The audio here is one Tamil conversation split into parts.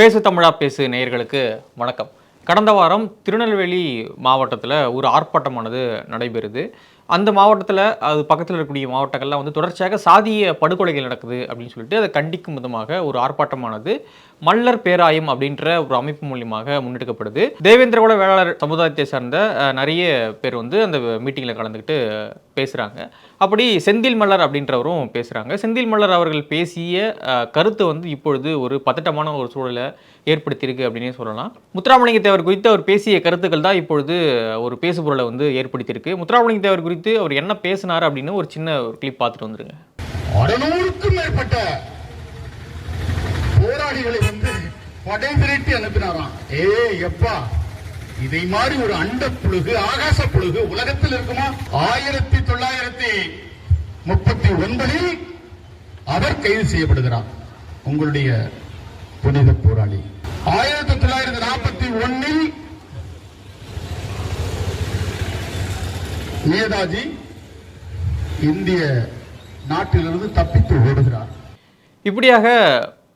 பேசு தமிழா பேசு நேயர்களுக்கு வணக்கம். கடந்த வாரம் திருநெல்வேலி மாவட்டத்தில் ஒரு ஆர்ப்பாட்டமானது நடைபெறுது. அந்த மாவட்டத்தில் அது பக்கத்தில் இருக்கக்கூடிய மாவட்டங்கள்லாம் வந்து தொடர்ச்சியாக சாதிய படுகொலைகள் நடக்குது அப்படின்னு சொல்லிட்டு அதை கண்டிக்கும் விதமாக ஒரு ஆர்ப்பாட்டமானது மல்லர் பேராயம் அப்படின்ற ஒரு அமைப்பு மூலியமாக முன்னெடுக்கப்படுது. தேவேந்திரகுல வேளாளர் சமுதாயத்தை சார்ந்த நிறைய பேர் வந்து அந்த மீட்டிங்கில் கலந்துக்கிட்டு பேசுகிறாங்க அப்படி செந்தில் மல்லர் அப்படின்றவரும் பேசுகிறாங்க செந்தில் மல்லர் அவர்கள் பேசிய கருத்து வந்து இப்பொழுது ஒரு பதட்டமான ஒரு சூழலை ஏற்படுத்தியிருக்கு அப்படின்னே சொல்லலாம். முத்துராமலிங்க தேவர் குறித்து அவர் பேசிய கருத்துக்கள் தான் இப்பொழுது ஒரு பேசுபொருளை வந்து ஏற்படுத்தியிருக்கு. முத்துராமலிங்க தேவர் குறித்து அவர் என்ன பேசினார் அப்படின்னு ஒரு சின்ன ஒரு கிளிப் பார்த்துட்டு வந்துருங்க. அறுநூறுக்கும் மேற்பட்ட போராளிகளை வந்து படை திரட்டி அனுப்பினாராம். ஏ எப்பா இதை மாதிரி ஒரு அண்ட புழுகு ஆகாச புழுகு உலகத்தில் இருக்குமா? ஆயிரத்தி தொள்ளாயிரத்தி முப்பத்தி ஒன்பதில் அவர் கைது செய்யப்படுகிறார். உங்களுடைய புனித போராளி. ஆயிரத்தி தொள்ளாயிரத்தி நாற்பத்தி ஒன்னில் நேதாஜி இந்திய நாட்டிலிருந்து தப்பித்து ஓடுகிறார். இப்படியாக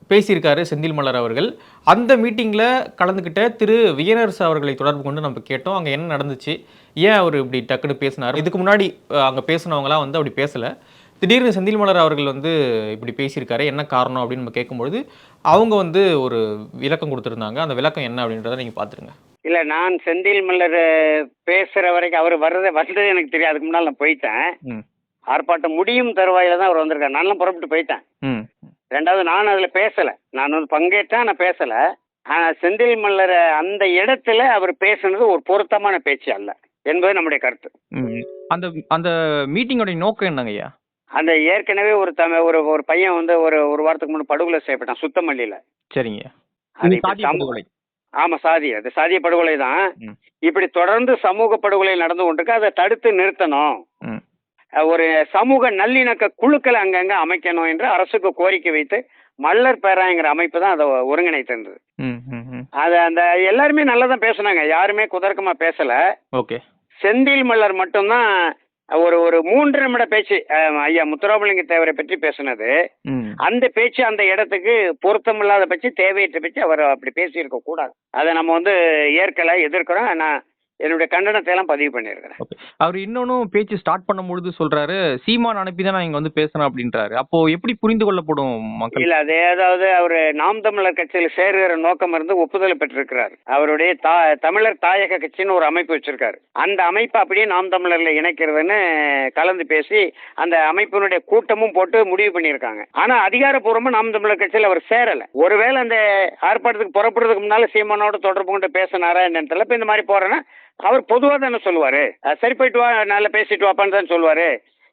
பேசியிருக்காரு செந்தில் மலர் அவர்கள். அந்த மீட்டிங்கில் கலந்துக்கிட்ட திரு வியனரசு அவர்களை தொடர்பு கொண்டு நம்ம கேட்டோம். அங்கே என்ன நடந்துச்சு? ஏன் அவர் இப்படி டக்குன்னு பேசினார்? இதுக்கு முன்னாடி அங்கே பேசினவங்களாம் வந்து அப்படி பேசலை. திடீர்னு செந்தில் மலர் அவர்கள் வந்து இப்படி பேசியிருக்காரு. என்ன காரணம் அப்படின்னு நம்ம கேட்கும்பொழுது அவங்க வந்து ஒரு விளக்கம் கொடுத்துருந்தாங்க. அந்த விளக்கம் என்ன அப்படின்றத நீங்கள் பார்த்துருங்க. இல்ல நான் செந்தில் மல்லர் பேசுற வரைக்கும் அவர் வர்றதை வந்தது எனக்கு தெரியாது. அதுக்கு முன்னால் நான் போயிட்டேன். ம். ஆர்ப்பாட்டம் முடியும் தருவாயில தான் அவர் வந்திருக்காரு. நான்லாம் புறப்பட்டு போயிட்டேன். ம். ரெண்டாவது நான் அதுல பேசல. நான் வந்து பங்கேற்றேன் நான் பேசல. ஆனா செந்தில் மல்லர் அந்த இடத்துல அவர் பேசுனது ஒரு பொருத்தமான பேச்சு அல்ல என்பது நம்முடைய கருத்து. அந்த அந்த மீட்டிங்கோடைய நோக்கம் என்னங்க ஐயா? அந்த ஏற்கனவே ஒரு தம ஒரு ஒரு பையன் வந்து ஒரு ஒரு வாரத்துக்கு முன்னாடி படுகொலை செய்யப்பட்டான் சுத்தமல்லியில சரிங்க. ஆமா சாதி. அது சாதிய படுகொலை தான். இப்படி தொடர்ந்து சமூக படுகொலை நடந்து கொண்டிருக்கு. அதை தடுத்து நிறுத்தணும். ஒரு சமூக நல்லிணக்க குழுக்களை அங்கங்க அமைக்கணும் என்று அரசுக்கு கோரிக்கை வைத்து மல்லர் பேராங்கிற அமைப்பு தான் அதை ஒருங்கிணைத்திருந்தது. அது அந்த எல்லாருமே நல்லா தான் பேசுனாங்க. யாருமே குதர்க்கமா பேசல. ஓகே. செந்தில் மல்லர் மட்டும்தான் ஒரு ஒரு மூன்று நிமிட பேச்சு ஐயா முத்துராமலிங்க தேவரை பற்றி பேசுனது. அந்த பேச்சு அந்த இடத்துக்கு பொருத்தமில்லாத பேச்சு தேவையற்ற பேச்சு அவர் அப்படி பேசியிருக்க கூடாது அதை நம்ம வந்து ஏற்கல எதிர்க்கிறோம். நான் என்னுடைய கண்டனத்தை எல்லாம் பதிவு பண்ணியிருக்கிறேன். அவர் இன்னொன்னும் பேச்சு ஸ்டார்ட் பண்ணும்பொழுது சொல்றாரு சீமான் அனுப்பி தான் நான் இங்க வந்து பேசுறேன் அப்படின்றாரு. அப்போ எப்படி புரிந்து கொள்ளப்படும் மக்கள்? இல்ல அது ஏதாவது அவர் நாம் தமிழர் கட்சியில் சேருகிற நோக்கம் இருந்து ஒப்புதல் பெற்றிருக்கிறார். அவருடைய தா தமிழர் தாயக கட்சின்னு ஒரு அமைப்பு வச்சிருக்காரு. அந்த அமைப்பு அப்படியே நாம் தமிழர்ல இணைக்கிறதுன்னு கலந்து பேசி அந்த அமைப்பினுடைய கூட்டமும் போட்டு முடிவு பண்ணியிருக்காங்க. ஆனா அதிகாரப்பூர்வமா நாம் தமிழர் கட்சியில் அவர் சேரல. ஒருவேளை அந்த ஆர்ப்பாட்டத்துக்கு புறப்படுறதுக்கு முன்னால சீமானோட தொடர்பு கொண்டு பேசினாரா என்னன்னு தெரியல. இப்ப இந்த மாதிரி போறேன்னா அவர் பொதுவாக தானே சொல்லுவாரு. சரி போயிட்டு வா நல்லா பேசிட்டு வாப்பான்னு தான் சொல்லுவாரு.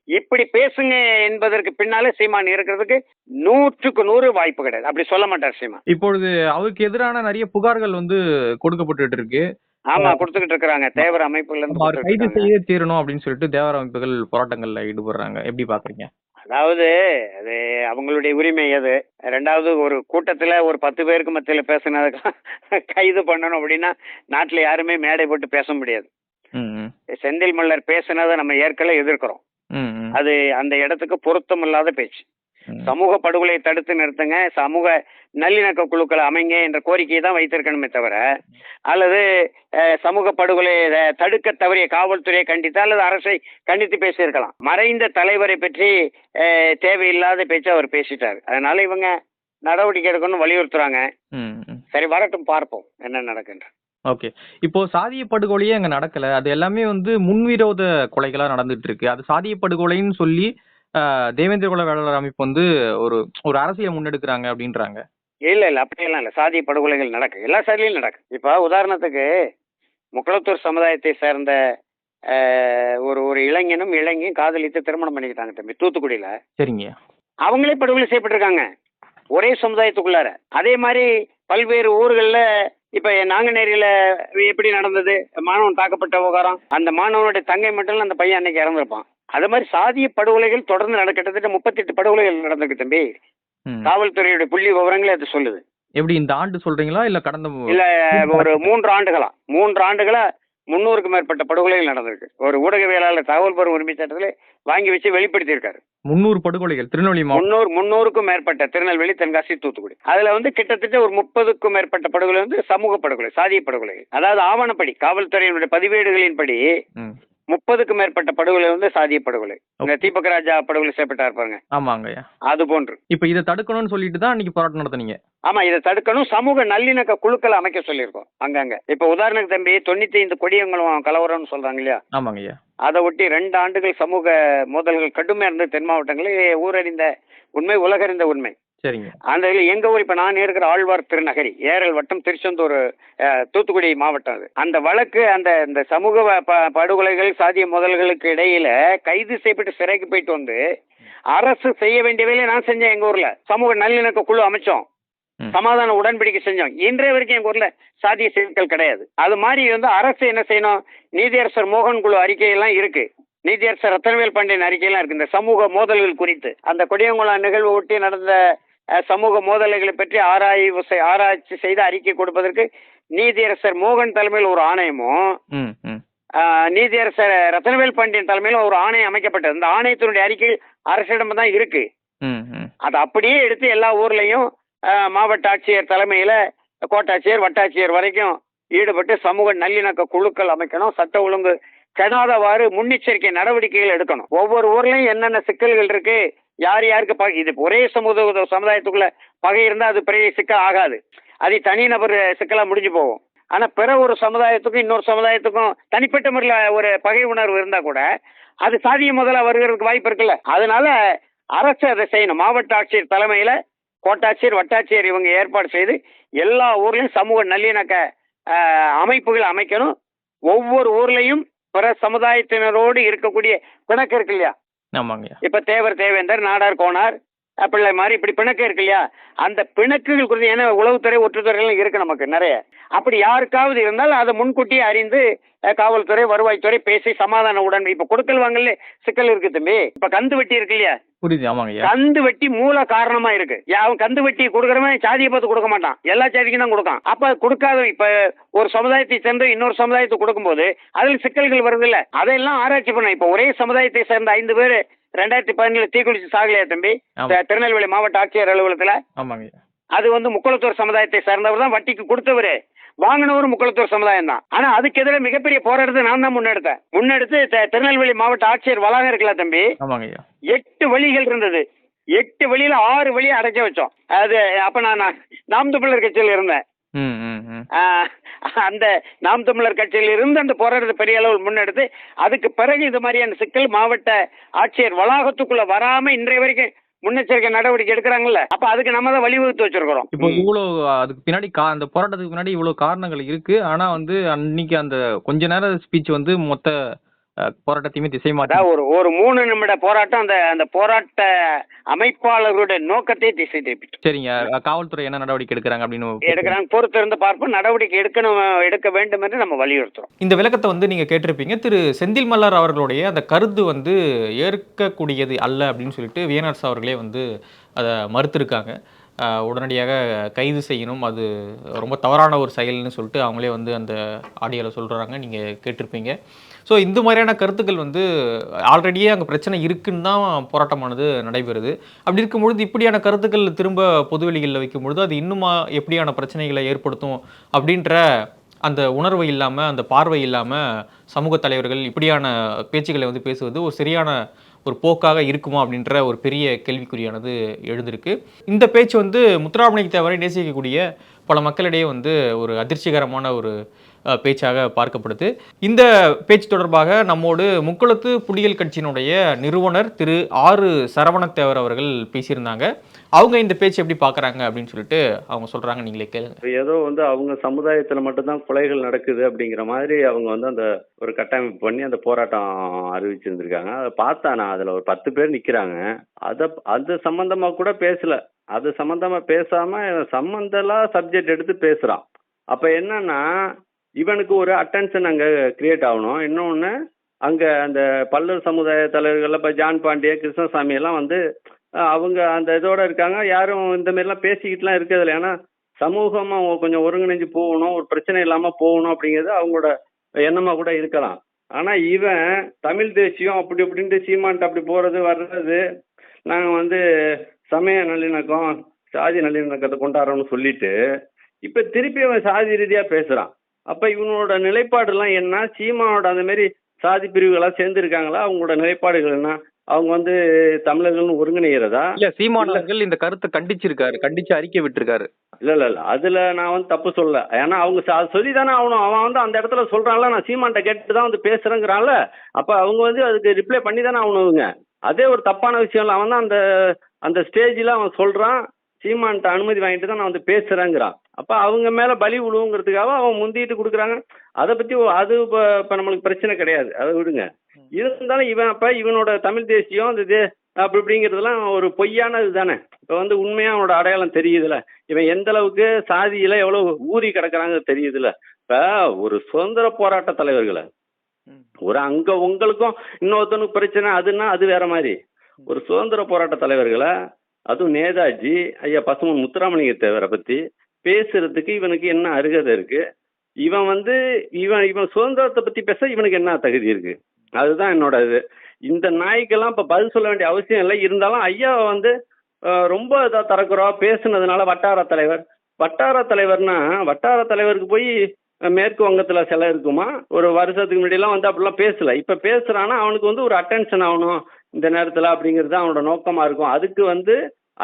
இப்படி பேசுங்க என்பதற்கு பின்னாலே சீமான் இருக்கிறதுக்கு நூற்றுக்கு நூறு வாய்ப்பு கிடையாது. அப்படி சொல்ல மாட்டார் சீமான். இப்பொழுது அவருக்கு எதிரான நிறைய புகார்கள் வந்து கொடுக்கப்பட்டு இருக்கு. ஆமா கொடுத்துக்கிட்டு இருக்கிறாங்க. தேவர் அவர் கைது இருக்காங்க. செய்ய தீரணும் அப்படின்னு சொல்லிட்டு தேவர அமைப்புகள் போராட்டங்கள்ல ஈடுபடுறாங்க. எப்படி பாக்குறீங்க? அதாவது அது அவங்களுடைய உரிமை அது. ரெண்டாவது ஒரு கூட்டத்துல ஒரு பத்து பேருக்கு மத்தியில பேசுனதுக்கு கைது பண்ணணும் அப்படின்னா நாட்டுல யாருமே மேடை போட்டு பேச முடியாது. செந்தில் மல்லர் பேசுனதை நம்ம ஏற்கனவே எதிர்க்கிறோம். அது அந்த இடத்துக்கு பொருத்தமில்லாத பேச்சு. சமூக படுகொலையை தடுத்து நிறுத்துங்க. சமூக நல்லிணக்க குழுக்களை அமைங்க என்ற கோரிக்கையை தான் வைத்திருக்கணுமே தவிர அல்லது சமூக படுகொலையை அஹ், தடுக்க தவறிய காவல்துறையை கண்டித்து அல்லது அரசை கண்டித்து பேசியிருக்கலாம். மறைந்த தலைவரை பற்றி தேவையில்லாத பேச்சு அவர் பேசிட்டார். அதனால இவங்க நடவடிக்கை எடுக்கணும்னு வலியுறுத்துறாங்க. சரி வரட்டும் பார்ப்போம் என்ன நடக்குன்ற ஓகே. இப்போ சாதிய படுகொலையே அங்க நடக்கல. அது எல்லாமே வந்து முன்விரோத கொலைகளா நடந்துட்டு இருக்கு. அது சாதிய படுகொலைன்னு சொல்லி தேவேந்திர குல வேளாளர் அமைப்பு வந்து ஒரு ஒரு அரசியலை முன்னெடுக்கிறாங்க அப்படின்றாங்க. இல்ல இல்ல அப்படியெல்லாம் இல்ல. சாதிய படுகொலைகள் நடக்கு. எல்லா சாதியிலும் நடக்கு. இப்ப உதாரணத்துக்கு முக்குளத்தூர் சமுதாயத்தை சேர்ந்த ஒரு ஒரு இளைஞனும் இளைஞன் காதலித்து திருமணம் பண்ணிக்கிட்டாங்க தம்பி தூத்துக்குடியில. சரிங்க. அவங்களே படுகொலை செய்யப்பட்டிருக்காங்க. ஒரே சமுதாயத்துக்குள்ளார. அதே மாதிரி பல்வேறு ஊர்கள்ல இப்ப நாங்குநேரியில எப்படி நடந்தது? மாணவன் தாக்கப்பட்ட விவகாரம். அந்த மாணவனுடைய தங்கை மட்டும் அந்த பையன் அன்னைக்கு இறந்திருப்பான். அது மாதிரி சாதிய படுகொலைகள் தொடர்ந்து நட கிட்டத்தட்ட முப்பத்தெட்டு படுகொலைகள் நடந்திருக்கு தம்பி. காவல்துறையுடைய புள்ளி விவரங்களே அது சொல்லுது. எப்படி இந்த ஆண்டு சொல்றீங்களா இல்ல கடந்த இல்ல ஒரு மூன்று ஆண்டுகளா? மூன்று ஆண்டுகளா முன்னூறுக்கும் மேற்பட்ட படுகொலைகள் நடந்திருக்கு. ஒரு ஊடகவியலாளர் தகவல் பெறும் உரிமை சட்டத்தில் வாங்கி வச்சு வெளிப்படுத்தியிருக்காரு. முன்னூறு படுகொலைகள் திருநெல்வேலி முன்னூறு முன்னூறுக்கும் மேற்பட்ட திருநெல்வேலி தென்காசி தூத்துக்குடி. அதுல வந்து கிட்டத்தட்ட ஒரு முப்பதுக்கும் மேற்பட்ட படுகொலை வந்து சமூக படுகொலை சாதிய படுகொலைகள். அதாவது ஆவணப்படி காவல்துறையினுடைய பதிவேடுகளின்படி ம். முப்பதுக்கும் மேற்பட்ட படுகொலை வந்து சாதிய படுகொலை. இந்த தீபக் ராஜா படுகொலை செய்யப்பட்டார் பாருங்க. ஆமாங்க. அது போன்று. இப்போ இதை தடுக்கணும்னு சொல்லிட்டு தான் இன்னைக்கு போராட்டம் நடத்துனீங்க. ஆமா இதை தடுக்கணும். சமூக நல்லிணக்க குழுக்களை அமைக்க சொல்லியிருக்கோம். அங்கங்க. இப்ப உதாரணத்துக்கு தம்பி தொண்ணூத்தி ஐந்து கொடியங்களும் கலவரம்னு சொல்றாங்க இல்லையா? ஆமாங்க அதை ஒட்டி ரெண்டு ஆண்டுகள் சமூக மோதல்கள் கடுமையா இருந்தது. தென் மாவட்டங்களில் ஊரறிந்த உண்மை உலகறிந்த உண்மை. சரிங்க. அந்த இதில் எங்க ஊர் இப்ப நான் இருக்கிற ஆழ்வார் திருநகரி ஏரல் வட்டம் திருச்செந்தூர் தூத்துக்குடி மாவட்டம் அது. அந்த வழக்கு அந்த இந்த சமூக படுகொலைகள் சாதிய முதல்களுக்கு இடையில கைது செய்யப்பட்டு சிறைக்கு போயிட்டு வந்து அரசு செய்ய வேண்டிய வேலையை நான் செஞ்சேன் எங்க ஊர்ல. சமூக நல்லிணக்க குழு அமைச்சோம். சமாதான உடன்படிக்கை செஞ்சோம். இன்றைய வரைக்கும் எங்க ஊர்ல சாதிய சிக்கல் கிடையாது. அது மாதிரி வந்து அரசு என்ன செய்யணும்? நீதியரசர் மோகன் குழு அறிக்கையெல்லாம் இருக்கு. நீதியரசர் ரத்தனவேல் பாண்டியன் அறிக்கையெல்லாம் இருக்கு. இந்த சமூக மோதல்கள் குறித்து. அந்த கொடியங்குளம் நிகழ்வு ஒட்டி நடந்த சமூக மோதல்களை பற்றி ஆராய்வு ஆராய்ச்சி செய்து அறிக்கை கொடுப்பதற்கு நீதியரசர் மோகன் தலைமையில் ஒரு ஆணையமும் நீதியரசர் ரத்தனவேல் பாண்டியன் தலைமையில் ஒரு ஆணையம் அமைக்கப்பட்டது. இந்த ஆணையத்தினுடைய அறிக்கை அரசிடம் தான் இருக்கு. அதை அப்படியே எடுத்து எல்லா ஊர்லயும் மாவட்ட ஆட்சியர் தலைமையில கோட்டாட்சியர் வட்டாட்சியர் வரைக்கும் ஈடுபட்டு சமூக நல்லிணக்க குழுக்கள் அமைக்கணும். சட்ட ஒழுங்கு கெடாதவாறு முன்னெச்சரிக்கை நடவடிக்கைகள் எடுக்கணும். ஒவ்வொரு ஊர்லயும் என்னென்ன சிக்கல்கள் இருக்கு யார் யாருக்கு பகை? இது ஒரே சமூக சமுதாயத்துக்குள்ள பகை இருந்தால் அது பெரிய சிக்கல் ஆகாது. அது தனிநபர் சிக்கலாக முடிஞ்சு போகும். ஆனால் பிற ஒரு சமுதாயத்துக்கும் இன்னொரு சமுதாயத்துக்கும் தனிப்பட்ட முறையில் ஒரு பகை உணர்வு இருந்தால் கூட அது சாதிய முதல்ல வருகிறதுக்கு வாய்ப்பு இருக்குல்ல. அதனால அரசு அதை செய்யணும். மாவட்ட ஆட்சியர் தலைமையில் கோட்டாட்சியர் வட்டாட்சியர் இவங்க ஏற்பாடு செய்து எல்லா ஊர்லேயும் சமூக நல்லிணக்க அமைப்புகள் அமைக்கணும். ஒவ்வொரு ஊர்லேயும் பிற சமுதாயத்தினரோடு இருக்கக்கூடிய பிணக்கு இருக்கு இல்லையா? ஆமாங்க இப்ப தேவர் தேவேந்தர் நாடார் கோனார் பிள்ளை மாதிரி இப்படி பிணக்கு இருக்கு இல்லையா? அந்த பிணக்குகள் குறித்து ஏன்னா உளவுத்துறை ஒற்றுத்துறைகள் இருக்கு நமக்கு நிறைய. அப்படி யாருக்காவது இருந்தால் அதை முன்கூட்டியே அறிந்து காவல்துறை வருவாய்த்துறை பேசி சமாதான உடன் இப்ப கொடுக்கல் வாங்கல சிக்கல் இருக்கு தம்பி. இப்ப கந்து வெட்டி இருக்கு இல்லையா? கந்து வெட்டி மூல காரணமா இருக்கு. யா- அவன் கந்து வெட்டி கொடுக்கறவன் சாதியை பார்த்து கொடுக்க மாட்டான். எல்லா சாதிக்கும் தான் கொடுக்கான். அப்ப கொடுக்காத இப்ப ஒரு சமுதாயத்தை சேர்ந்து இன்னொரு சமுதாயத்துக்கு கொடுக்கும்போது அதுல சிக்கல்கள் வருது இல்ல அதையெல்லாம் ஆராய்ச்சி பண்ண இப்ப ஒரே சமுதாயத்தை சேர்ந்த ஐந்து பேர் ரெண்டாயிரத்தி பதினேழு தீக்குளிச்சு சாகலையா தம்பி? திருநெல்வேலி மாவட்ட ஆட்சியர் அலுவலகத்துல? ஆமாங்க. அது வந்து முக்குளத்தூர் சமுதாயத்தை சேர்ந்தவர் தான் வட்டிக்கு கொடுத்தவரு. வாங்கினவரும் முக்குளத்தூர் சமுதாயம் தான். ஆனா அதுக்கு எதிராக மிகப்பெரிய போராட்டத்தை நான் தான் முன்னெடுத்தேன். முன்னெடுத்து திருநெல்வேலி மாவட்ட ஆட்சியர் வளாகம் இருக்குல்ல தம்பி? எட்டு வழிகள் இருந்தது. எட்டு வழியில ஆறு வழியை அடைக்க வச்சோம். அது அப்ப நான் நாம் தமிழர் கட்சியில் இருந்தேன். அந்த நாம் தமிழர் கட்சியில் இருந்து அந்த போராட்டத்தை பெரிய அளவில் முன்னெடுத்து அதுக்கு பிறகு இது மாதிரியான சிக்கல் மாவட்ட ஆட்சியர் வளாகத்துக்குள்ள வராம இன்றைய வரைக்கும் முன்னெச்சரிக்கை நடவடிக்கை எடுக்கிறாங்கல்ல? அப்ப அதுக்கு நம்ம தான் வழிவகுத்து வச்சிருக்கிறோம். இப்போ இவ்வளோ அதுக்கு பின்னாடி கா அந்த போராட்டத்துக்கு பின்னாடி இவ்வளோ காரணங்கள் இருக்கு. ஆனா வந்து அன்னைக்கு அந்த கொஞ்ச நேர ஸ்பீச் வந்து மொத்த போராட்டத்தையுமே திசை மாற்றி ஒரு ஒரு மூணு நிமிட போராட்டம் அந்த அந்த போராட்ட அமைப்பாளர்களுடைய நோக்கத்தை திசை திருப்பிட்டு. சரிங்க. காவல்துறை என்ன நடவடிக்கை எடுக்கிறாங்க அப்படின்னு எடுக்கிறாங்க. பொறுத்து இருந்து பார்ப்போம். நடவடிக்கை எடுக்கணும் எடுக்க வேண்டும் என்று நம்ம வலியுறுத்துறோம். இந்த விளக்கத்தை வந்து நீங்க கேட்டிருப்பீங்க. திரு செந்தில் மல்லர் அவர்களுடைய அந்த கருத்து வந்து ஏற்கக்கூடியது அல்ல அப்படின்னு சொல்லிட்டு வியனர்ஸ் அவர்களே வந்து அதை மறுத்திருக்காங்க. உடனடியாக கைது செய்யணும். அது ரொம்ப தவறான ஒரு செயல்னு சொல்லிட்டு அவங்களே வந்து அந்த ஆடியோவில் சொல்கிறாங்க நீங்கள் கேட்டிருப்பீங்க. ஸோ இந்த மாதிரியான கருத்துக்கள் வந்து ஆல்ரெடியே அங்கே பிரச்சனை இருக்குன்னு தான் போராட்டமானது நடைபெறுது. அப்படி இருக்கும்பொழுது இப்படியான கருத்துக்கள் திரும்ப பொதுவெளிகளில் வைக்கும்பொழுது அது இன்னுமா எப்படியான பிரச்சனைகளை ஏற்படுத்தும் அப்படின்ற அந்த உணர்வு இல்லாமல் அந்த பார்வை இல்லாமல் சமூக தலைவர்கள் இப்படியான பேச்சுக்களை வந்து பேசுவது ஒரு சரியான ஒரு போக்காக இருக்குமா அப்படின்ற ஒரு பெரிய கேள்விக்குறியானது எழுந்திருக்கு. இந்த பேச்சு வந்து முத்துராமணிக்கு தேவரை நேசிக்கக்கூடிய பல மக்களிடையே வந்து ஒரு அதிர்ச்சிகரமான ஒரு பேச்சாக பார்க்கப்படுது. இந்த பேச்சு தொடர்பாக நம்மோடு முக்குளத்து புலிகள் கட்சியினுடைய நிறுவனர் திரு ஆறு சரவணத்தேவர் அவர்கள் பேசியிருந்தாங்க. அவங்க இந்த பேச்சு எப்படி பார்க்குறாங்க அப்படின்னு சொல்லிட்டு அவங்க சொல்கிறாங்க நீங்களே கேளுங்க. ஏதோ வந்து அவங்க சமுதாயத்துல மட்டும்தான் கொலைகள் நடக்குது அப்படிங்கிற மாதிரி அவங்க வந்து அந்த ஒரு கட்டமைப்பு பண்ணி அந்த போராட்டம் அறிவிச்சிருந்திருக்காங்க. அதை பார்த்தா நான் அதுல ஒரு பத்து பேர் நிக்கிறாங்க. அத அது சம்பந்தமா கூட பேசல. அது சம்பந்தமா பேசாம சம்மந்தலாம் சப்ஜெக்ட் எடுத்து பேசுறான். அப்ப என்னன்னா இவனுக்கு ஒரு அட்டென்ஷன் அங்கே கிரியேட் ஆகணும். இன்னொன்று அங்கே அந்த பல்லர் சமுதாய தலைவர்கள் இப்போ ஜான் பாண்டிய கிருஷ்ணசாமி எல்லாம் வந்து அவங்க அந்த இதோட இருக்காங்க. யாரும் இந்த மாதிரிலாம் பேசிக்கிட்டுலாம் இருக்கிறதில்ல ஏன்னா சமூகமாக கொஞ்சம் ஒருங்கிணைஞ்சு போகணும் ஒரு பிரச்சனை இல்லாமல் போகணும் அப்படிங்கிறது அவங்களோட எண்ணமாக கூட இருக்கலாம். ஆனால் இவன் தமிழ் தேசியம் அப்படி இப்படின்ட்டு சீமான்ட்டு அப்படி போகிறது வர்றது நாங்கள் வந்து சமய நல்லிணக்கம் சாதி நல்லிணக்கத்தை கொண்டாடுறோம்னு சொல்லிட்டு இப்போ திருப்பி அவன் சாதி ரீதியாக பேசுகிறான் அப்ப இவனோட நிலைப்பாடுலாம் என்ன? சீமானோட அந்த மாதிரி சாதி பிரிவுகளா சேர்ந்துருக்காங்களா? அவங்களோட நிலைப்பாடுகள் என்ன? அவங்க வந்து தமிழர்கள்னு ஒருங்கிணைகிறதா? இல்ல சீமானவர்கள் இந்த கருத்தை கண்டிச்சிருக்காரு. கண்டிச்சு அறிக்கை விட்டிருக்காரு. இல்ல இல்ல இல்ல. அதுல நான் வந்து தப்பு சொல்லல. ஏன்னா அவங்க சொல்லிதானே ஆகணும். அவன் வந்து அந்த இடத்துல சொல்றான்ல. நான் சீமான்ட்ட கேட்டு தான் வந்து பேசுறேங்கிறான்ல. அப்ப அவங்க வந்து அதுக்கு ரிப்ளை பண்ணி தானே அவங்க அதே ஒரு தப்பான விஷயம் அவன் தான் அந்த அந்த ஸ்டேஜில் அவன் சொல்றான். சீமான்ட்ட அனுமதி வாங்கிட்டு தான் நான் வந்து பேசுறேங்கிறான். அப்ப அவங்க மேல பலி விழுவுங்கிறதுக்காக அவன் முந்திட்டு கொடுக்குறாங்க. அதை பத்தி அது இப்ப இப்ப நம்மளுக்கு பிரச்சனை கிடையாது. அதை விடுங்க. இருந்தாலும் இவன் அப்ப இவனோட தமிழ் தேசியம் இந்த தே அப்படி இப்படிங்கிறதுலாம் ஒரு பொய்யானது தானே. இப்போ வந்து உண்மையா அவனோட அடையாளம் தெரியுதுல இவன் எந்த அளவுக்கு சாதியில எவ்வளவு ஊறி கிடக்குறாங்க தெரியுதுல இப்ப ஒரு சுதந்திர போராட்ட தலைவர்களை ஒரு அங்க உங்களுக்கும் இன்னொருத்தனுக்கு பிரச்சனை அதுன்னா அது வேற மாதிரி. ஒரு சுதந்திர போராட்ட தலைவர்களை அதுவும் நேதாஜி ஐயா பசுமன் முத்துராமலிங்க தேவரை பற்றி பேசுறதுக்கு இவனுக்கு என்ன அருகதை இருக்கு? இவன் வந்து இவன் இவன் சுதந்திரத்தை பற்றி பேச இவனுக்கு என்ன தகுதி இருக்கு? அதுதான் என்னோட இது. இந்த நாய்க்கெல்லாம் இப்போ பதில் சொல்ல வேண்டிய அவசியம் இல்லை. இருந்தாலும் ஐயாவை வந்து ரொம்ப இதாக தரக்குறோம் பேசுனதுனால வட்டார தலைவர். வட்டார தலைவர்னா வட்டார தலைவருக்கு போய் மேற்கு வங்கத்தில் சிலை இருக்குமா? ஒரு வருஷத்துக்கு முன்னாடிலாம் வந்து அப்படிலாம் பேசலை. இப்போ பேசுகிறான்னா அவனுக்கு வந்து ஒரு அட்டென்ஷன் ஆகணும். இந்த நேரத்தில் அப்படிங்கிறது தான் அவனோட நோக்கமாக இருக்கும். அதுக்கு வந்து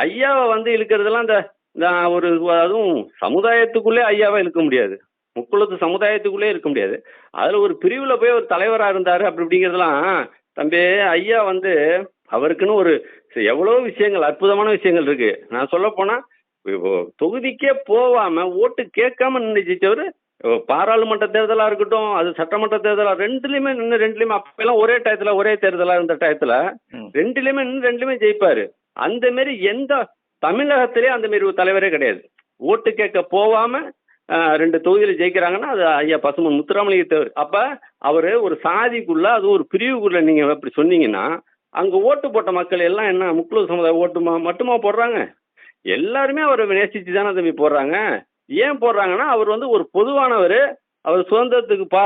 ஐயாவை வந்து இழுக்கிறதுலாம் இந்த இந்த ஒரு அதுவும் சமுதாயத்துக்குள்ளே ஐயாவை இழுக்க முடியாது. முக்குளத்து சமுதாயத்துக்குள்ளே இருக்க முடியாது. அதில் ஒரு பிரிவில் போய் ஒரு தலைவராக இருந்தார் அப்படி அப்படிங்கிறதுலாம் தம்பி ஐயா வந்து அவருக்குன்னு ஒரு எவ்வளோ விஷயங்கள் அற்புதமான விஷயங்கள் இருக்குது நான் சொல்ல போனால் தொகுதிக்கே போகாமல் ஓட்டு கேட்காம நின்று ஜெயிச்சவர் பாராளுமன்ற தேர்தலா இருக்கட்டும் அது சட்டமன்ற தேர்தலா ரெண்டுலயுமே நின்று ரெண்டுலயுமே அப்பெல்லாம் ஒரே டயத்துல ஒரே தேர்தலா இருந்த டயத்துல. ரெண்டுலயுமே நின்று ரெண்டுலயுமே ஜெயிப்பாரு. அந்த மாரி எந்த தமிழகத்திலே அந்த மாரி ஒரு தலைவரே கிடையாது. ஓட்டு கேட்க போகாம ஆஹ், ரெண்டு தொகுதியில ஜெயிக்கிறாங்கன்னா அது ஐயா பசுமன் முத்துராமலிங்க தேவர். அப்ப அவரு ஒரு சாதிக்குள்ள அது ஒரு பிரிவுக்குள்ள நீங்க அப்படி சொன்னீங்கன்னா அங்க ஓட்டு போட்ட மக்கள் எல்லாம் என்ன முக்குளு சமுதாய ஓட்டு மா- மட்டுமா போடுறாங்க? எல்லாருமே அவரை நேசிச்சு தானே தம்பி போடுறாங்க. ஏன் போடுறாங்கன்னா அவர் வந்து ஒரு பொதுவானவர் அவர் சுதந்திரத்துக்கு பா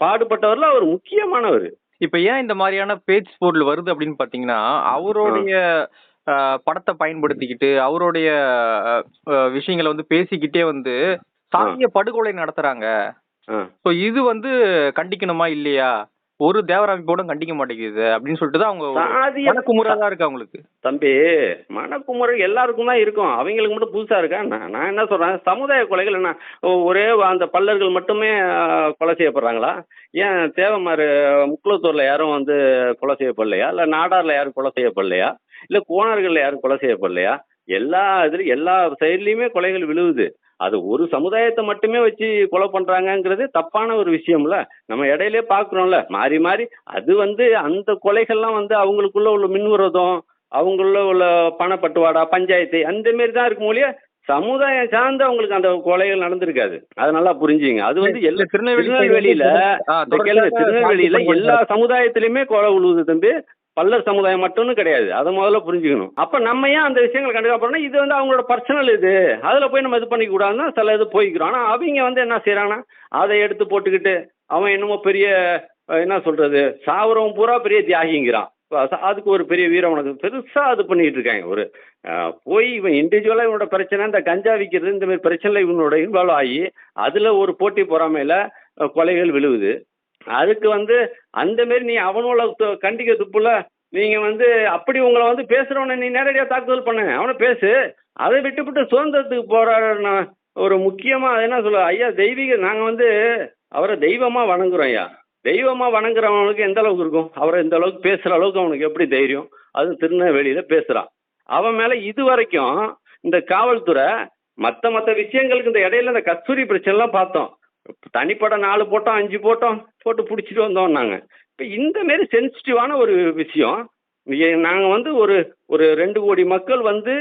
பாடுபட்டவர்ல அவர் முக்கியமானவர். இப்ப ஏன் இந்த மாதிரியான பேஜ் பொருள் வருது அப்படின்னு பாத்தீங்கன்னா அவருடைய படத்தை பயன்படுத்திக்கிட்டு அவருடைய விஷயங்களை வந்து பேசிக்கிட்டே வந்து சாதிய படுகொலை நடத்துறாங்க. இது வந்து கண்டிக்கணுமா இல்லையா? ஒரு தேவர அமைப்போட கண்டிக்க மாட்டேங்குது அப்படின்னு சொல்லிட்டு தான் அவங்க மனக்குமுறை தான் இருக்கு அவங்களுக்கு? தம்பி மனக்குமுறை எல்லாருக்கும் தான் இருக்கும். அவங்களுக்கு மட்டும் புதுசா இருக்கா நான் என்ன சொல்றேன்? சமுதாய கொலைகள் என்ன? ஒரே அந்த பல்லர்கள் மட்டுமே கொலை செய்யப்படுறாங்களா? ஏன் தேவமாறு முக்குளத்தூர்ல யாரும் வந்து கொலை செய்யப்படலையா? இல்ல நாடார்ல யாரும் கொலை செய்யப்படலையா? இல்ல கோணார்கள்ல யாரும் கொலை செய்யப்படலையா? எல்லா இதுல எல்லா சைட்லயுமே கொலைகள் விழுவுது. அது ஒரு சமுதாயத்தை மட்டுமே வச்சு கொலை பண்றாங்கங்கிறது தப்பான ஒரு விஷயம்ல. நம்ம இடையிலே பாக்குறோம்ல மாறி மாறி அது வந்து அந்த கொலைகள்லாம் வந்து அவங்களுக்குள்ள உள்ள மின்விரோதம் அவங்களுள்ள உள்ள பணப்பட்டுவாடா பஞ்சாயத்து அந்த மாரி தான் இருக்கும் ஒழிய சமுதாயம் சார்ந்து அவங்களுக்கு அந்த கொலைகள் நடந்திருக்காது. அது நல்லா புரிஞ்சுங்க அது வந்து எல்லா திருநெல்வேலி திருநெல்வேலியில திருநெல்வேலியில எல்லா சமுதாயத்திலுமே கொலை விழுவுது தம்பி. பல்லர் சமுதாயம் மட்டும்னு கிடையாது. அதை முதல்ல புரிஞ்சுக்கணும். அப்ப நம்ம ஏன் அந்த விஷயங்களை கண்டுக்கா போறோம்னா இது வந்து அவங்களோட பர்சனல் இது. அதுல போய் நம்ம இது பண்ணிக்க கூடாதுன்னா சில இது போய்க்கிறோம். ஆனா அவங்க வந்து என்ன செய்யறாங்கன்னா அதை எடுத்து போட்டுக்கிட்டு அவன் என்னமோ பெரிய என்ன சொல்றது சாவரம் பூரா பெரிய தியாகிங்கிறான். அதுக்கு ஒரு பெரிய வீரம் உனக்கு. பெருசா அது பண்ணிட்டு இருக்காங்க. ஒரு போய் இவன் இண்டிவிஜுவலா இவனோட பிரச்சனை இந்த கஞ்சா விற்கிறது இந்த மாதிரி பிரச்சனைல இவனோட இன்வால்வ் ஆகி அதுல ஒரு போட்டி பொறாமையில கொலைகள் விழுவுது. அதுக்கு வந்து அந்த மாரி நீ அவனோட கண்டிக்க துப்புல நீங்க வந்து அப்படி உங்களை வந்து பேசுறவன நீ நேரடியா தாக்குதல் பண்ணுங்க அவனை பேசு. அதை விட்டுவிட்டு சுதந்திரத்துக்கு போராடின ஒரு முக்கியமா அது என்ன சொல்ல ஐயா தெய்வீக நாங்க வந்து அவரை தெய்வமா வணங்குறோம் ஐயா. தெய்வமா வணங்குறவனுக்கு எந்த அளவுக்கு இருக்கும்? அவரை இந்த அளவுக்கு பேசுற அளவுக்கு அவனுக்கு எப்படி தைரியம்? அது திருநெல்வேலியில பேசுறான். அவன் மேல இது வரைக்கும் இந்த காவல்துறை மற்ற மற்ற விஷயங்களுக்கு இந்த இடையில இந்த கஸ்தூரி பிரச்சனைலாம் பார்த்தோம். தனிப்பட நாலு போட்டோம் அஞ்சு போட்டோம் போட்டு பிடிச்சிட்டு வந்தோம் நாங்கள் இப்போ இந்த மாரி சென்சிட்டிவான ஒரு விஷயம் நாங்கள் வந்து ஒரு ஒரு ரெண்டு கோடி மக்கள் வந்து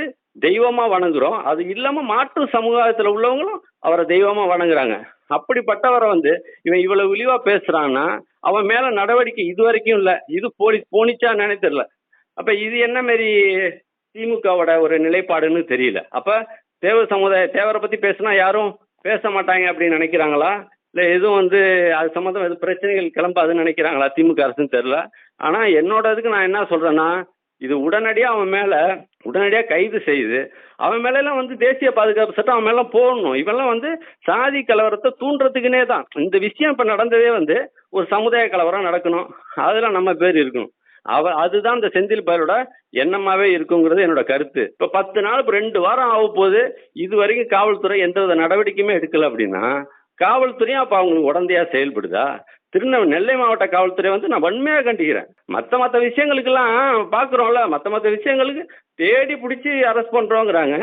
தெய்வமாக வணங்குறோம். அது இல்லாமல் மாற்று சமுதாயத்தில் உள்ளவங்களும் அவரை தெய்வமாக வணங்குறாங்க. அப்படிப்பட்டவரை வந்து இவன் இவ்வளோ விழிவாக பேசுகிறான்னா அவன் மேலே நடவடிக்கை இது வரைக்கும் இல்லை. இது போலி போனிச்சா நினைத்தரல அப்போ இது என்ன மாரி திமுகவோட ஒரு நிலைப்பாடுன்னு தெரியல. அப்போ தேவ சமுதாய தேவரை பற்றி பேசுனா யாரும் பேச மாட்டாங்க அப்படின்னு நினைக்கிறாங்களா? இல்லை எதுவும் வந்து அது சம்மந்தம் எதுவும் பிரச்சனைகள் கிளம்பாதுன்னு நினைக்கிறாங்களா? திமுக அரசுன்னு தெரில ஆனால் என்னோட இதுக்கு நான் என்ன சொல்கிறேன்னா இது உடனடியாக அவன் மேலே உடனடியாக கைது செய்து அவன் மேலெல்லாம் வந்து தேசிய பாதுகாப்பு சட்டம் அவன் மேலாம் போடணும். இவெல்லாம் வந்து சாதி கலவரத்தை தூண்டுறதுக்குனே தான் இந்த விஷயம் இப்போ நடந்ததே வந்து ஒரு சமுதாய கலவரம் நடக்கணும். அதில் நம்ம பேர் இருக்கணும். அவ அதுதான் இந்த செந்தில் பயலோட எண்ணமாவே இருக்குங்கிறது என்னோட கருத்து. இப்போ பத்து நாள் இப்போ ரெண்டு வாரம் ஆக போகுது. இது வரைக்கும் காவல்துறை எந்த வித நடவடிக்கையுமே எடுக்கல அப்படின்னா காவல்துறையும் அப்போ அவங்களுக்கு உடந்தையா செயல்படுதா? திருநெல் நெல்லை மாவட்ட காவல்துறை வந்து நான் வன்மையாக கண்டிக்கிறேன். மற்ற மற்ற விஷயங்களுக்கெல்லாம் பார்க்குறோம்ல மற்ற மற்ற விஷயங்களுக்கு தேடி பிடிச்சி அரெஸ்ட் பண்ணுறோங்கிறாங்க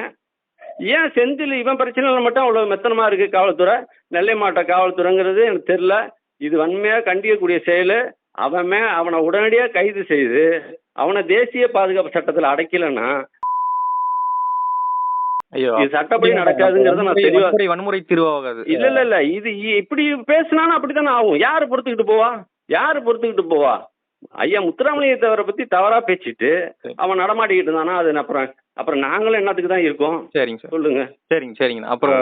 ஏன் செந்தில் இவன் பிரச்சனையில் மட்டும் அவ்வளோ மெத்தனமாக இருக்குது காவல்துறை? நெல்லை மாவட்ட காவல்துறைங்கிறது எனக்கு தெரில இது வன்மையாக கண்டிக்கக்கூடிய செயல். அவன் அவனை உடனடியாக கைது செய்து அவனை தேசிய பாதுகாப்பு சட்டத்தில் அடைக்கலைன்னா ஐயோ இது சட்டப்படி நடக்காதுங்கிறத நான் தெளிவா வன்முறை தீர்வாகாது. இல்ல இல்ல இல்ல. இது இப்படி பேசினாலும் அப்படித்தானே ஆகும். யாரு பொறுத்துக்கிட்டு போவா? யாரு பொறுத்துக்கிட்டு போவா? ஐயா முத்துராமலிங்கத்தவரை பத்தி தவறா பேசிட்டு அவன் நடமாடிக்கிட்டு இருந்தானா அது அப்புறம் அப்புறம் நாங்களும் என்னத்துக்கு தான் இருக்கோம்? சரிங்க சார். சொல்லுங்க. சரிங்க சரிங்கண்ணா அப்புறம்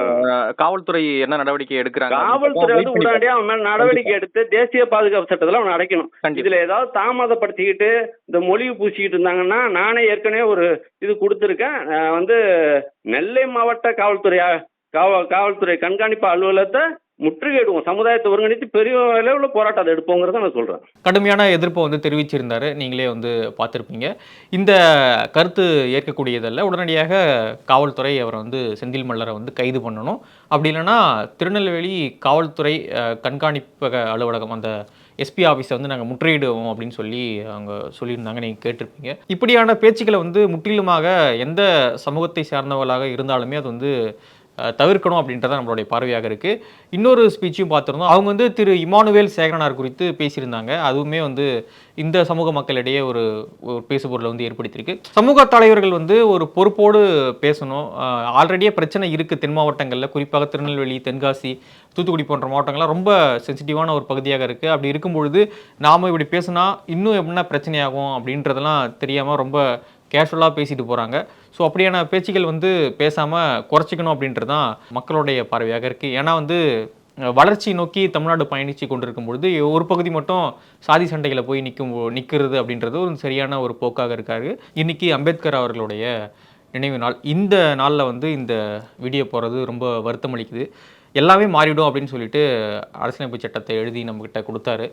காவல்துறை என்ன நடவடிக்கை எடுக்கிறாங்க? காவல்துறை வந்து உடனடியா அவன் மேல நடவடிக்கை எடுத்து தேசிய பாதுகாப்பு சட்டத்துல அவன் அடைக்கணும். இதுல ஏதாவது தாமதப்படுத்திக்கிட்டு இந்த மொழிவு பூசிக்கிட்டு இருந்தாங்கன்னா நானே ஏற்கனவே ஒரு இது கொடுத்துருக்கேன். வந்து நெல்லை மாவட்ட காவல்துறை காவல் காவல்துறை கண்காணிப்பு அலுவலகத்தை முற்றுகையிடுவோம். சமுதாயத்தை ஒருங்கிணைத்து பெரிய அளவில் போராட்டம் அதை எடுப்போங்கிறத நான் சொல்கிறேன் கடுமையான எதிர்ப்பை வந்து தெரிவிச்சிருந்தாரு. நீங்களே வந்து பார்த்துருப்பீங்க. இந்த கருத்து ஏற்கக்கூடியதல்ல. உடனடியாக காவல்துறை அவரை வந்து செந்தில் மல்லரை வந்து கைது பண்ணணும். அப்படி இல்லைன்னா திருநெல்வேலி காவல்துறை கண்காணிப்பக அலுவலகம் அந்த எஸ்பி ஆஃபீஸை வந்து நாங்கள் முற்றுகையிடுவோம் அப்படின்னு சொல்லி அவங்க சொல்லியிருந்தாங்க. நீங்கள் கேட்டிருப்பீங்க. இப்படியான பேச்சுக்களை வந்து முற்றிலுமாக எந்த சமூகத்தை சார்ந்தவர்களாக இருந்தாலுமே அது வந்து தவிர்க்கணும் அப்படின்றத நம்மளுடைய பார்வையாக இருக்குது இன்னொரு ஸ்பீச்சும் பார்த்துருந்தோம். அவங்க வந்து திரு இமானுவேல் சேகரனார் குறித்து பேசியிருந்தாங்க. அதுவுமே வந்து இந்த சமூக மக்களிடையே ஒரு ஒரு பேசுபொருளை வந்து ஏற்படுத்தியிருக்கு. சமூக தலைவர்கள் வந்து ஒரு பொறுப்போடு பேசணும். ஆல்ரெடியே பிரச்சனை இருக்குது தென் மாவட்டங்களில். குறிப்பாக திருநெல்வேலி தென்காசி தூத்துக்குடி போன்ற மாவட்டங்கள்லாம் ரொம்ப சென்சிட்டிவான ஒரு பகுதியாக இருக்குது அப்படி இருக்கும் பொழுது நாம் இப்படி பேசுனா இன்னும் என்ன பிரச்சனையாகும் அப்படின்றதெல்லாம் தெரியாமல் ரொம்ப கேஷுவலாக பேசிட்டு போகிறாங்க ஸோ அப்படியான பேச்சுக்கள் வந்து பேசாமல் குறைச்சிக்கணும் அப்படின்றது தான் மக்களுடைய பார்வையாக இருக்குது ஏன்னா வந்து வளர்ச்சி நோக்கி தமிழ்நாடு பயணித்து கொண்டிருக்கும் பொழுது ஒரு பகுதி மட்டும் சாதி சண்டைகளை போய் நிற்கும் நிற்கிறது அப்படின்றது ஒரு சரியான ஒரு போக்காக இருக்காரு. இன்னைக்கு அம்பேத்கர் அவர்களுடைய நினைவு நாள். இந்த நாளில் வந்து இந்த வீடியோ போகிறது ரொம்ப வருத்தம் அளிக்குது. எல்லாமே மாறிடும் அப்படின்னு சொல்லிட்டு அரசியலமைப்பு சட்டத்தை எழுதி நம்மக்கிட்ட கொடுத்தாரு.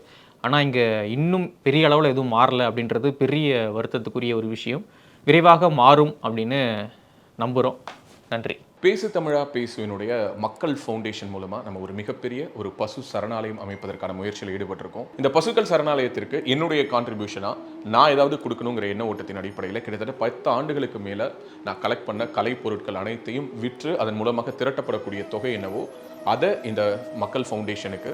ஆனால் இங்கே இன்னும் பெரிய அளவில் எதுவும் மாறலை அப்படின்றது பெரிய வருத்தத்துக்குரிய ஒரு விஷயம். விரைவாக மாறும் அப்படின்னு நம்புகிறோம் நன்றி. பேசு தமிழா பேசுவினுடைய மக்கள் ஃபவுண்டேஷன் மூலமாக நம்ம ஒரு மிகப்பெரிய ஒரு பசு சரணாலயம் அமைப்பதற்கான முயற்சியில் ஈடுபட்டிருக்கோம். இந்த பசுக்கள் சரணாலயத்திற்கு என்னுடைய கான்ட்ரிபியூஷனாக நான் ஏதாவது கொடுக்கணுங்கிற எண்ண ஓட்டத்தின் அடிப்படையில் கிட்டத்தட்ட பத்து ஆண்டுகளுக்கு மேலே நான் கலெக்ட் பண்ண கலை பொருட்கள் அனைத்தையும் விற்று அதன் மூலமாக திரட்டப்படக்கூடிய தொகை என்னவோ அதை இந்த மக்கள் ஃபவுண்டேஷனுக்கு